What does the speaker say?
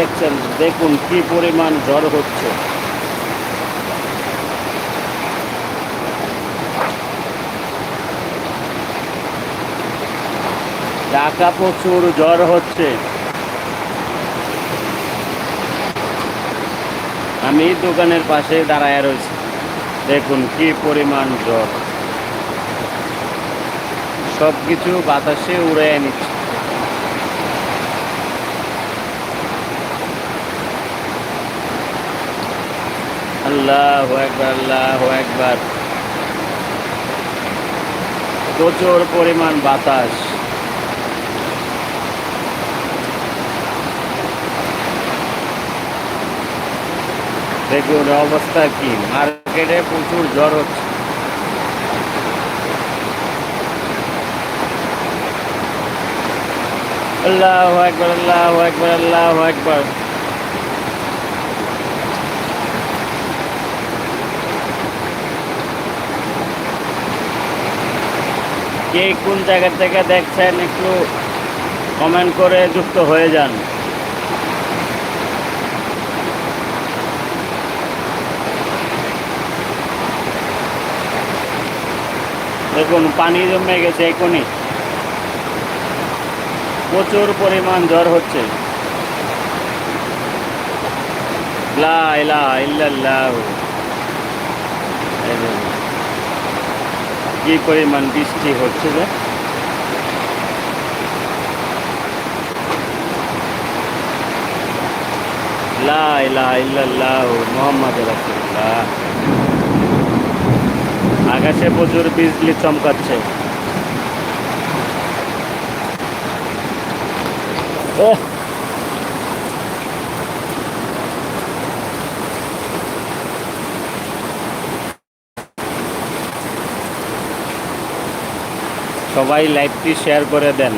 দেখছেন, দেখুন কি পরিমাণ ঝড় হচ্ছে। ঢাকা প্রচুর জ্বর হচ্ছে। আমি দোকানের পাশে দাঁড়ায় রয়েছি। দেখুন কি পরিমাণ জ্বর। সব কিছু বাতাসে উড়ে নিচ্ছে। আল্লাহ একবার আল্লাহ একবার প্রচুর পরিমাণ বাতাস। দেখুন অবস্থা কি? মার্কেটে প্রচুর জ্বর হচ্ছে। আল্লাহ একবার আল্লাহ একবার আল্লাহ একবার কে কোন জায়গা থেকে দেখছেন একটু কমেন্ট করে যুক্ত হয়ে যান। দেখুন, পানি জমে গেছে এখনই। প্রচুর পরিমাণ জ্বর হচ্ছে। লা ইলাহা। এই দেখুন। কি পরিমাণ বৃষ্টি হচ্ছে যে লা ইলাহা ইল্লাল্লাহ মুহাম্মদ আকাশে প্রচুর বিজলি চমকাচ্ছে। ওহ! সবাই লাইভটি শেয়ার করে দেন।